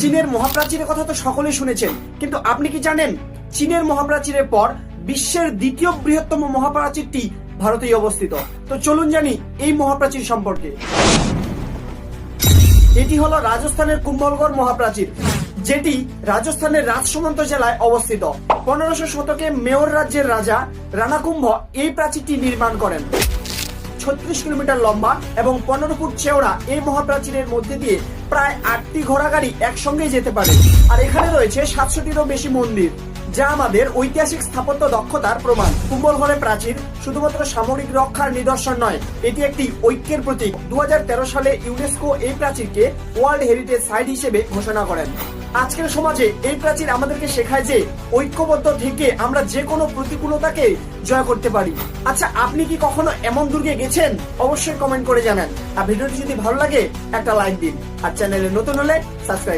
চীনের মহাপ্রাচীরের কথা তো সকলেই শুনেছেন। কিন্তু আপনি কি জানেন, চীনের মহাপ্রাচীরের পর বিশ্বের দ্বিতীয় বৃহত্তম মহাপ্রাচীরটি ভারতেই অবস্থিত। তো চলুন জানি এই মহাপ্রাচীর সম্পর্কে। এটি হলো রাজস্থানের কুম্ভলগড় মহাপ্রাচীর, যেটি রাজস্থানের রাজসুমন্ত জেলায় অবস্থিত। পনেরোশো শতকে মেয়র রাজ্যের রাজা রানাকুম্ভ এই প্রাচীরটি নির্মাণ করেন। ছত্রিশ কিলোমিটার লম্বা এবং পনেরো ফুট চেওড়া এই মহাপ্রাচীরের মধ্যে দিয়ে প্রায় আটটি ঘোড়া গাড়ি একসঙ্গেই যেতে পারে। আর এখানে রয়েছে সাতশোটিরও বেশি মন্দির, যা আমাদের ঐতিহাসিক স্থাপত্য দক্ষতার প্রমাণ। কুম্বলগড়ে প্রাচীর শুধুমাত্র সামরিক রক্ষার নিদর্শন নয়, এটি একটি ঐক্যের প্রতীক। দু সালে ইউনেস্কো এই প্রাচীরকে ওয়ার্ল্ড হেরিটেজ সাইট হিসেবে ঘোষণা করেন। আজকের সমাজে এই প্রাচীর আমাদেরকে শেখায় যে, ঐক্যবদ্ধ থেকে আমরা যে কোনো প্রতিকূলতাকে জয় করতে পারি। আচ্ছা আপনি কি কখনো এমন দুর্গে গেছেন? অবশ্যই কমেন্ট করে জানান। আর ভিডিওটি যদি ভালো লাগে, একটা লাইক দিন। আর চ্যানেলে নতুন হলে সাবস্ক্রাইব